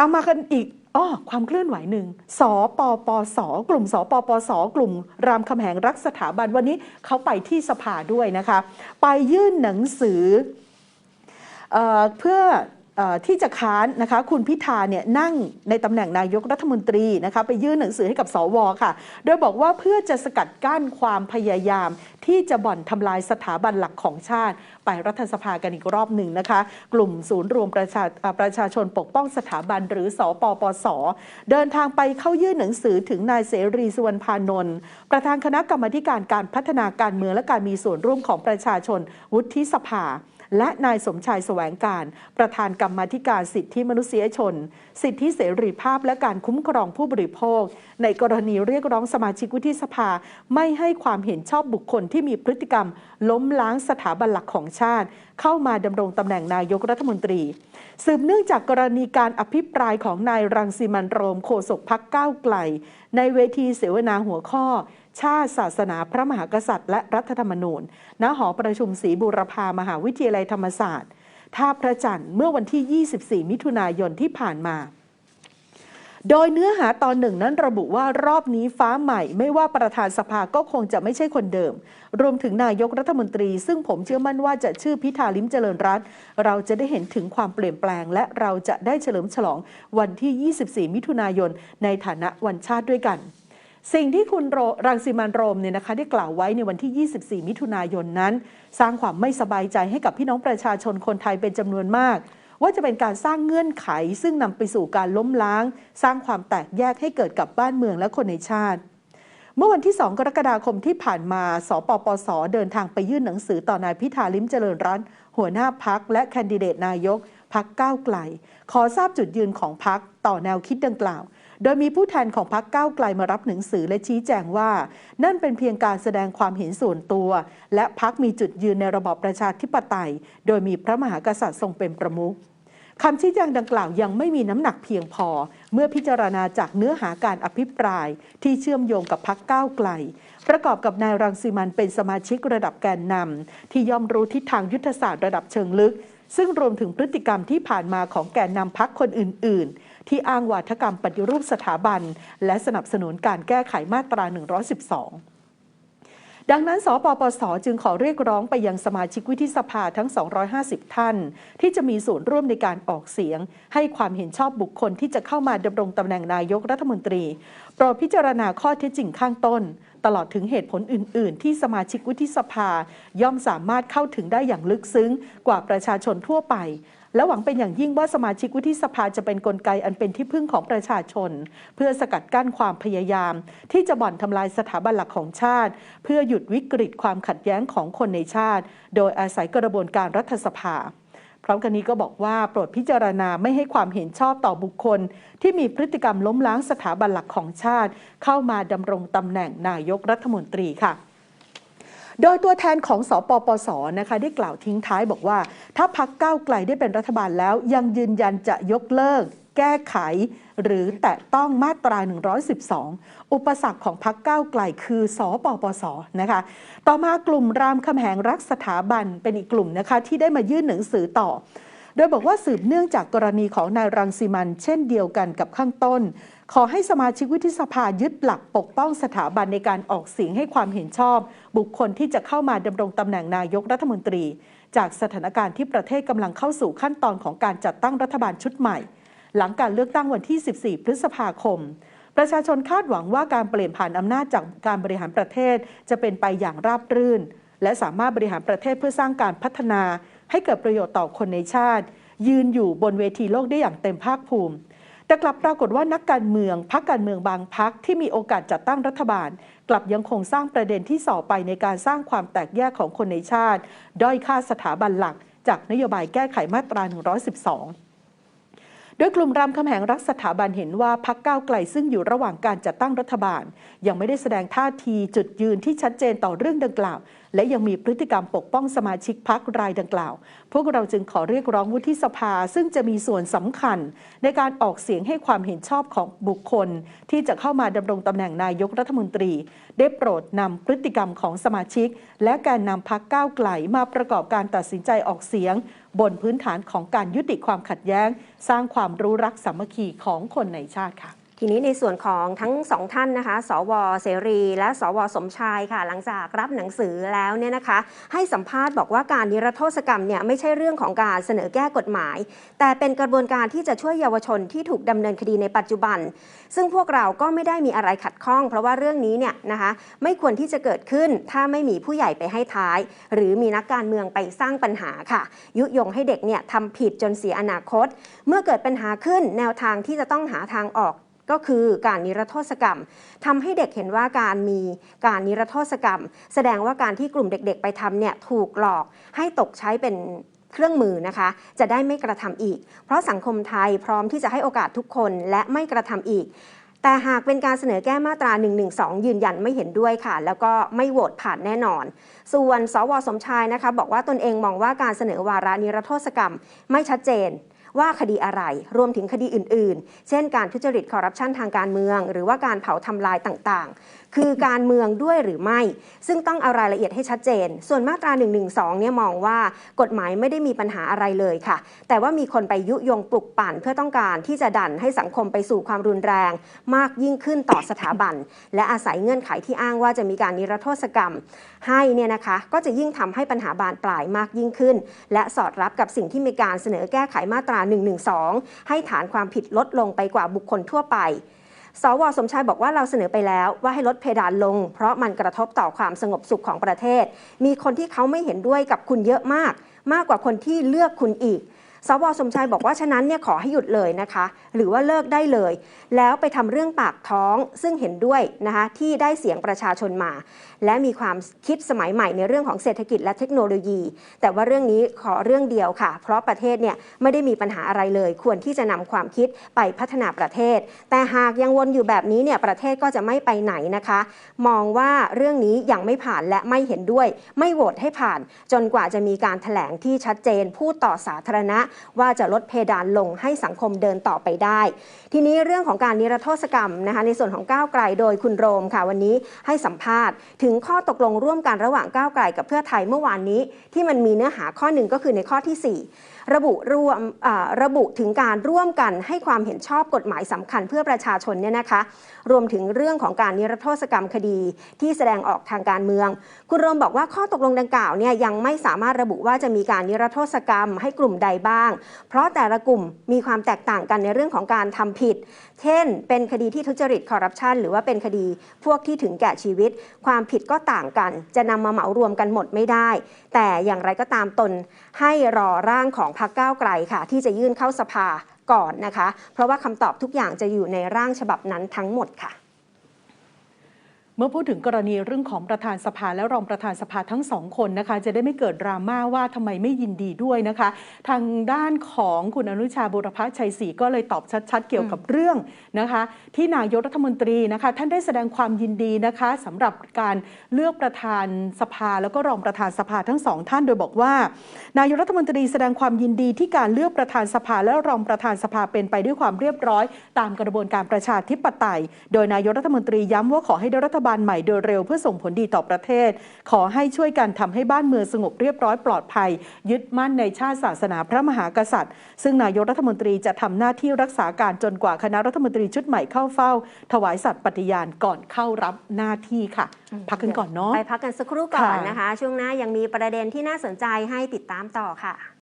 เอามากันอีกอ้อความเคลื่อนไหวหนึ่งสปปส กลุ่มสปปส กลุ่มรามคำแหงรักสถาบันวันนี้เขาไปที่สภาด้วยนะคะ ไปยื่นหนังสือเออเพื่อ ที่จะค้านนะคะคุณพิธาเนี่ยนั่งในตำแหน่งนายกรัฐมนตรีนะคะไปยื่นหนังสือให้กับสวค่ะ โดยบอกว่าเพื่อจะสกัดกั้นความพยายาม ที่จะบ่อนทำลายสถาบันหลักของชาติ ไปรัฐสภากันอีกรอบหนึ่งนะคะ กลุ่มศูนย์รวมประชาประชาชนปกป้องสถาบันหรือสอปปส เดินทางไปเข้ายื่นหนังสือถึงนายเสรีสุวรรณพานนท์ประธานคณะกรรมาการการพัฒนาการเมืองและการมีส่วนร่วมของประชาชนวุฒิสภา และนายสมชายแสวงการ ประธานกรรมาธิการสิทธิมนุษยชน สิทธิเสรีภาพและการคุ้มครองผู้บริโภค ในกรณีเรียกร้องสมาชิกวุฒิสภา ไม่ให้ความเห็นชอบบุคคลที่มีพฤติกรรม ล้มล้างสถาบันหลักของชาติ เข้ามาดำรงตำแหน่งนายกรัฐมนตรี สืบเนื่องจากกรณีการอภิปรายของนายรังสิมันโรมโฆษกพักก้าวไกล ในเวทีเสวนาหัวข้อ ชาติศาสนาพระมหากษัตริย์ และรัฐธรรมนูญ ณ หอประชุมศรีบูรพามหาวิทยาลัยธรรมศาสตร์ท่าพระจันทร์เมื่อวันที่ 24 มิถุนายนที่ผ่านมาโดยเนื้อหาตอนหนึ่งนั้นระบุว่ารอบนี้ฟ้าใหม่ไม่ว่าประธานสภาก็คงจะไม่ใช่คนเดิม รวมถึงนายกรัฐมนตรี ซึ่งผมเชื่อมั่นว่าจะชื่อพิธาลิมเจริญรัตเราจะได้เห็นถึงความเปลี่ยนแปลง และเราจะได้เฉลิมฉลองวันที่ 24 มิถุนายนในฐานะวันชาติด้วยกัน สิ่งที่คุณรังสิมันโรมเนี่ยนะคะได้กล่าวไว้ในวันที่ 24 มิถุนายนนั้น สร้างความไม่สบายใจให้กับพี่น้องประชาชนคนไทยเป็นจำนวนมาก ว่าจะเป็นการสร้างเงื่อนไข ซึ่งนำไปสู่การล้มล้าง สร้างความแตกแยกให้เกิดกับบ้านเมืองและคนในชาติ เมื่อวันที่ 2 กรกฎาคมที่ผ่านมา สปปส เดินทางไปยื่นหนังสือต่อนายพิธาลิมเจริญรัตน์หัวหน้าพักและแคนดิเดตนายกพักก้าวไกล ขอทราบจุดยืนของพักต่อแนวคิดดังกล่าว โดยมีผู้แทนของพักก้าวไกลมารับหนังสือและชี้แจงว่า นั่นเป็นเพียงการแสดงความเห็นส่วนตัว และพักมีจุดยืนในระบอบประชาธิปไตย โดยมีพระมหากษัตริย์ทรงเป็นประมุขคำชี้แจงดังกล่าวยังไม่มีน้ำหนักเพียงพอ เมื่อพิจารณาจากเนื้อหาการอภิปราย ที่เชื่อมโยงกับพักก้าวไกล ประกอบกับนายรังสิมันเป็นสมาชิกระดับแกนนำที่ย่อมรู้ทิศทางยุทธศาสตร์ระดับเชิงลึก ซึ่งรวมถึงพฤติกรรมที่ผ่านมาของแกนนำพักคนอื่น ๆ ที่อ้างวาทกรรมปฏิรูปสถาบัน และสนับสนุนการแก้ไขมาตรา 112ดังนั้น สปปส จึงขอเรียกร้องไปยังสมาชิกวุฒิสภาทั้ง 250 ท่าน ที่จะมีส่วนร่วมในการออกเสียง ให้ความเห็นชอบบุคคลที่จะเข้ามาดำรงตำแหน่งนายกรัฐมนตรี โปรดพิจารณาข้อเท็จจริงข้างต้น ตลอดถึงเหตุผลอื่น ๆ ที่สมาชิกวุฒิสภา ย่อมสามารถเข้าถึงได้อย่างลึกซึ้งกว่าประชาชนทั่วไป และหวังเป็นอย่างยิ่งว่าสมาชิกวุฒิสภาจะเป็นนกลไกอันเป็นที่พึ่งของประชาชน เพื่อสกัดกั้นความพยายาม ที่จะบ่อนทำลายสถาบันหลักของชาติ เพื่อหยุดวิกฤตความขัดแย้งของคนในชาติ โดยอาศัยกระบวนการรัฐสภา พร้อมกันนี้ก็บอกว่าโปรดพิจารณาไม่ให้ความเห็นชอบต่อบุคคล ที่มีพฤติกรรมล้มล้างสถาบันหลักของชาติ เข้ามาดำรงตำแหน่งนายกรัฐมนตรีค่ะ โดยตัวแทนของสปปสนะคะได้กล่าวทิ้งท้ายบอกว่า ถ้าพักก้าวไกลได้เป็นรัฐบาลแล้ว ยังยืนยันจะยกเลิก แก้ไข หรือแตะต้องมาตรา 112 อุปสรรคของพักก้าวไกลคือสปปสนะคะต่อมากลุ่มรามคำแหงรักสถาบันเป็นอีกกลุ่มนะคะที่ได้มายื่นหนังสือต่อ โดยบอกว่าสืบเนื่องจากกรณีของนายรังสิมันเช่นเดียวกันกับข้างต้น ขอให้สมาชิกวุฒิสภายึดหลักปกป้องสถาบันในการออกเสียงให้ความเห็นชอบ บุคคลที่จะเข้ามาดำรงตำแหน่งนายกรัฐมนตรี จากสถานการณ์ที่ประเทศกำลังเข้าสู่ขั้นตอนของการจัดตั้งรัฐบาลชุดใหม่ หลังการเลือกตั้งวันที่ 14 พฤษภาคม ประชาชนคาดหวังว่าการเปลี่ยนผ่านอำนาจจากการบริหารประเทศจะเป็นไปอย่างราบรื่น และสามารถบริหารประเทศเพื่อสร้างการพัฒนา ให้เกิดประโยชน์ต่อคนในชาติ ยืนอยู่บนเวทีโลกได้อย่างเต็มภาคภูมิ แต่กลับปรากฏว่านักการเมืองพักการเมืองบางพักที่มีโอกาสจัดตั้งรัฐบาล กลับยังคงสร้างประเด็นที่ส่อไปในการสร้างความแตกแยกของคนในชาติ ด้อยค่าสถาบันหลัก จากนโยบายแก้ไขมาตรา 112 ดยกลุ่มรามคำแหงรักสถาบันเห็นว่าพักก้าวไกลซึ่งอยู่ระหว่างการจัดตั้งรัฐบาล ยังไม่ได้แสดงท่าทีจุดยืนที่ชัดเจนต่อเรื่องดังกล่าว และยังมีพฤติกรรมปกป้องสมาชิกพักรายดังกล่าว พวกเราจึงขอเรียกร้องวุฒิสภาซึ่งจะมีส่วนสำคัญ ในการออกเสียงให้ความเห็นชอบของบุคคล ที่จะเข้ามาดำรงตำแหน่งนายกรัฐมนตรี ได้โปรดนำพฤติกรรมของสมาชิก และการนำพักก้าวไกลมาประกอบการตัดสินใจออกเสียงบนพื้นฐานของการยุติความขัดแย้ง สร้างความรู้รักสามัคคีของคนในชาติค่ะ ทีนี้ในส่วนของทั้งสองท่านนะคะ สวเสรี และสวสมชายค่ะ หลังจากรับหนังสือแล้วเนี่ยนะคะ ให้สัมภาษณ์บอกว่าการนิรโทษกรรมเนี่ยไม่ใช่เรื่องของการเสนอแก้กฎหมาย แต่เป็นกระบวนการที่จะช่วยเยาวชนที่ถูกดำเนินคดีในปัจจุบัน ซึ่งพวกเราก็ไม่ได้มีอะไรขัดข้อง เพราะว่าเรื่องนี้เนี่ยนะคะไม่ควรที่จะเกิดขึ้นถ้าไม่มีผู้ใหญ่ไปให้ท้าย หรือมีนักการเมืองไปสร้างปัญหาค่ะ ยุยงให้เด็กเนี่ยทำผิดจนเสียอนาคต เมื่อเกิดปัญหาขึ้นแนวทางที่จะต้องหาทางออก ก็คือการนิรโทษกรรมทำให้เด็กเห็นว่าการมีการนิรโทษกรรม แสดงว่าการที่กลุ่มเด็กๆ ไปทำเนี่ยถูกหลอกให้ตกใช้เป็นเครื่องมือนะคะ จะได้ไม่กระทำอีก เพราะสังคมไทยพร้อมที่จะให้โอกาสทุกคนและไม่กระทำอีก แต่หากเป็นการเสนอแก้มาตรา 112 ยืนยันไม่เห็นด้วยค่ะ แล้วก็ไม่โหวตผ่านแน่นอน ส่วนสวสมชายนะคะ บอกว่าตนเองมองว่าการเสนอวาระนิรโทษกรรม ไม่ชัดเจน ว่าคดีอะไร รวมถึงคดีอื่น ๆ เช่นการทุจริตคอร์รัปชันทางการเมือง หรือว่าการเผาทำลายต่าง ๆ คือการเมืองด้วยหรือไม่ ซึ่งต้องเอารายละเอียดให้ชัดเจน ส่วนมาตรา 112 เนี่ยมองว่ากฎหมายไม่ได้มีปัญหาอะไรเลยค่ะ แต่ว่ามีคนไปยุยงปลุกปั่นเพื่อต้องการที่จะดันให้สังคมไปสู่ความรุนแรง มากยิ่งขึ้นต่อสถาบัน และอาศัยเงื่อนไขที่อ้างว่าจะมีการนิรโทษกรรม ให้เนี่ยนะคะก็จะยิ่งทำให้ปัญหาบานปลายมากยิ่งขึ้น และสอดรับกับสิ่งที่มีการเสนอแก้ไขมาตรา112 ให้ฐานความผิดลดลงไปกว่าบุคคลทั่วไปสวสมชายบอกว่าเราเสนอไปแล้วว่าให้ลดเพดานลง เพราะมันกระทบต่อความสงบสุขของประเทศ มีคนที่เขาไม่เห็นด้วยกับคุณเยอะมาก มากกว่าคนที่เลือกคุณอีก สวสมชายบอกว่าฉะนั้นเนี่ยขอให้หยุดเลยนะคะ หรือว่าเลิกได้เลย แล้วไปทำเรื่องปากท้องซึ่งเห็นด้วยนะคะที่ได้เสียงประชาชนมา และมีความคิดสมัยใหม่ในเรื่องของเศรษฐกิจและเทคโนโลยี แต่ว่าเรื่องนี้ขอเรื่องเดียวค่ะ เพราะประเทศเนี่ยไม่ได้มีปัญหาอะไรเลย ควรที่จะนำความคิดไปพัฒนาประเทศ แต่หากยังวนอยู่แบบนี้เนี่ยประเทศก็จะไม่ไปไหนนะคะ มองว่าเรื่องนี้ยังไม่ผ่านและไม่เห็นด้วย ไม่โหวตให้ผ่าน จนกว่าจะมีการถแถลงที่ชัดเจนพูดต่อสาธารณะว่าจะลดเพดานลงให้สังคมเดินต่อไปได้ ทีนี้เรื่องของการนิรโทษกรรมนะคะในส่วนของก้าวไกลโดยคุณโรมค่ะวันนี้ให้สัมภาษณ์ ถึงข้อตกลงร่วมกันระหว่างก้าวไกลกับเพื่อไทยเมื่อวานนี้ ที่มันมีเนื้อหาข้อหนึ่งก็คือในข้อที่ 4 ระบุรวมระบุถึงการร่วมกันให้ความเห็นชอบกฎหมายสำคัญเพื่อประชาชนเนี่ยนะคะ รวมถึงเรื่องของการนิรโทษกรรมคดีที่แสดงออกทางการเมือง คุณรมบอกว่าข้อตกลงดังกล่าวเนี่ยยังไม่สามารถระบุว่าจะมีการนิรโทษกรรมให้กลุ่มใดบ้าง เพราะแต่ละกลุ่มมีความแตกต่างกันในเรื่องของการทำผิด เช่น เป็นคดีที่ทุจริตคอร์รัปชันหรือว่าเป็นคดีพวกที่ถึงแก่ชีวิต ความผิดก็ต่างกัน จะนำมาเหมารวมกันหมดไม่ได้ แต่อย่างไรก็ตามตนให้รอร่างของพรรคก้าวไกลค่ะ ที่จะยื่นเข้าสภาก่อนนะคะ เพราะว่าคำตอบทุกอย่างจะอยู่ในร่างฉบับนั้นทั้งหมดค่ะ มื่อพูดถึงกรณีเรื่องของประธานสภาและรองประธานสภาทั้งสองคนนะคะ จะได้ไม่เกิดดราม่าว่าทำไมไม่ยินดีด้วยนะคะ ทางด้านของคุณอนุชาบุรพชัยศรีก็เลยตอบชัด ๆ เกี่ยวกับเรื่องนะคะ ที่นายกรัฐมนตรีนะคะ ท่านได้แสดงความยินดีนะคะสำหรับการเลือกประธานสภาแล้วก็รองประธานสภาทั้งสองท่านโดยบอกว่า นายกรัฐมนตรีแสดงความยินดีที่การเลือกประธานสภาและรองประธานสภาเป็นไปด้วยความเรียบร้อย ตามกระบวนการประชาธิปไตย โดยนายกรัฐมนตรีย้ำว่าขอให้ได้รัฐบาลใหม่โดยเร็วเพื่อส่งผลดีต่อประเทศ ขอให้ช่วยกันทำให้บ้านเมืองสงบเรียบร้อยปลอดภัย ยึดมั่นในชาติศาสนาพระมหากษัตริย์ ซึ่งนายกรัฐมนตรีจะทำหน้าที่รักษาการจนกว่าคณะรัฐมนตรีชุดใหม่เข้าเฝ้า ถวายสัตย์ปฏิญาณก่อนเข้ารับหน้าที่ค่ะ พักกันก่อนเนาะไปพักกันสักครู่ก่อนค่ะนะคะ ช่วงหน้ายังมีประเด็นที่น่าสนใจให้ติดตามต่อค่ะ